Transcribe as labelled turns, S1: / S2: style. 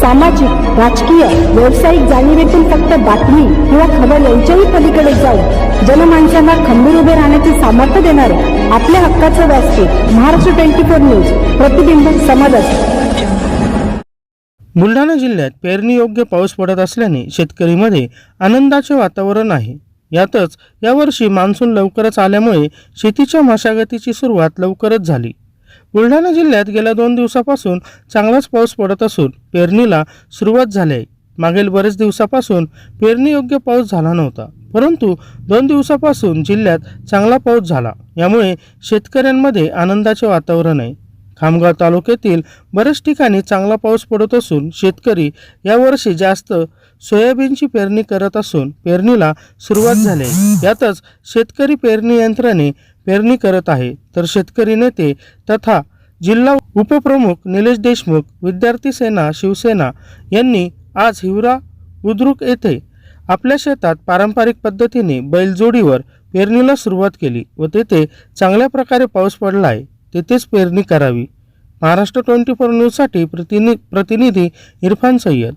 S1: सामाजिक राजकीय व्यावसायिक जाणीवेतून फक्त बातमी किंवा खबर यांच्याही पलीकडे जाऊन जनमानसांना खंबीर उभे राहण्याचे सामर्थ्य देणारे आपल्या हक्काचं व्यासपीठ महाराष्ट्र ट्वेंटी फोर न्यूज प्रतिबिंब समाजाचे.
S2: बुलढाणा जिल्ह्यात पेरणीयोग्य पाऊस पडत असल्याने शेतकरीमध्ये आनंदाचे वातावरण आहे. यातच यावर्षी मान्सून लवकरच आल्यामुळे शेतीच्या मशागतीची सुरुवात लवकरच झाली. बुलढाणा जिल्ह्यात गेल्या दोन दिवसापासून चांगलाच पाऊस पडत असून पेरणीला सुरुवात झाली आहे. मागील बरेच दिवसापासून पेरणीयोग्य पाऊस झाला नव्हता. परंतु दोन दिवसापासून जिल्ह्यात चांगला पाऊस झाला. यामुळे शेतकऱ्यांमध्ये आनंदाचे वातावरण आहे. खामगाव तालुक्यातील बऱ्याच ठिकाणी चांगला पाऊस पडत असून शेतकरी यावर्षी जास्त सोयाबीनची पेरणी करत असून पेरणीला सुरुवात झाली यातच शेतकरी पेरणी यंत्राने पेरणी करत आहे. तर शेतकरी नेते तथा जिल्हा उपप्रमुख निलेश देशमुख विद्यार्थी सेना शिवसेना यांनी आज हिवरा बुद्रुक येथे आपल्या शेतात पारंपरिक पद्धतीने बैलजोडीवर पेरणीला सुरुवात केली व तेथे चांगल्या प्रकारे पाऊस पडला आहे. तेथेच पेरणी करावी. महाराष्ट्र ट्वेंटी फोर न्यूजसाठी प्रतिनि प्रतिनिधी इरफान सय्यद.